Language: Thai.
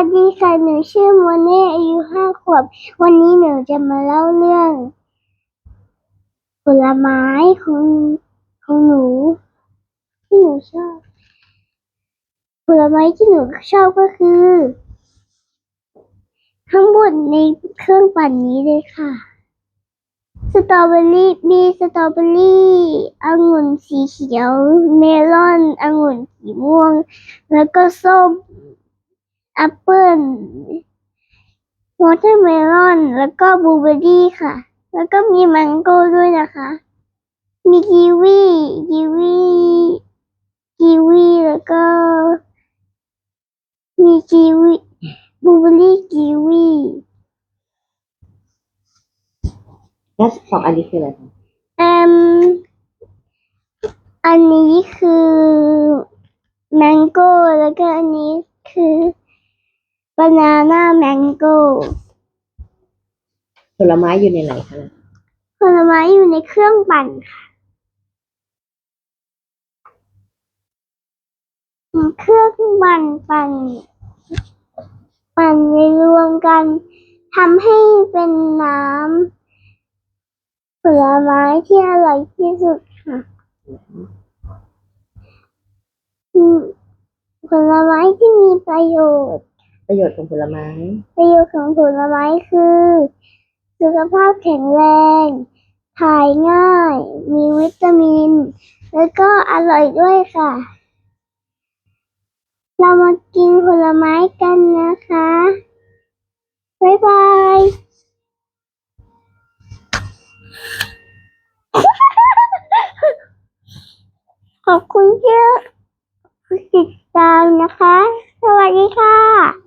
วัสดีค่ะ หนูชื่อโมเน่อายุห้าขวบ วันนี้หนูจะมาเล่าเรื่อง ผลไม้ของของหนู ที่หนูชอบ ผลไม้ที่หนูชอบก็คือ ทั้งหมดในเครื่องปั่นนี้เลยค่ะ สตรอเบอรี่มีสตรอเบอรี่องุ่นสีเขียว เมลอนองุ่นสีม่วง แล้วก็ส้ม แอปเปิ้ลวอเตอร์เมลอน แล้วก็บลูเบอร์รี่ค่ะ แล้วก็มีแมงโก้ด้วยนะคะ มีกีวีกีวีกีวีแล้วก็ มีกีวีบลูเบอร์รี่กีวีแล้วสองอันนี้คืออะไรคะเอ่มอันนี้คือ แมงโก้แล้วก็อันนี้คือ บานาน่าแมงโก้ผลไม้อยู่ในไหนคะเนี่ยผลไม้อยู่ในเครื่องปั่นค่ะ เครื่องปั่นปั่นปั่นในรวมกันทำให้เป็นน้ำผลไม้ที่อร่อยที่สุดค่ะอืมผลไม้ที่มีประโยชน์ ประโยชน์ของผลไม้ ประโยชน์ของผลไม้คือ สุขภาพแข็งแรง ถ่ายง่าย มีวิตามิน แล้วก็อร่อยด้วยค่ะ เรามากินผลไม้กันนะคะ บ๊ายบายขอบคุณที่ติดตามนะคะ สวัสดีค่ะ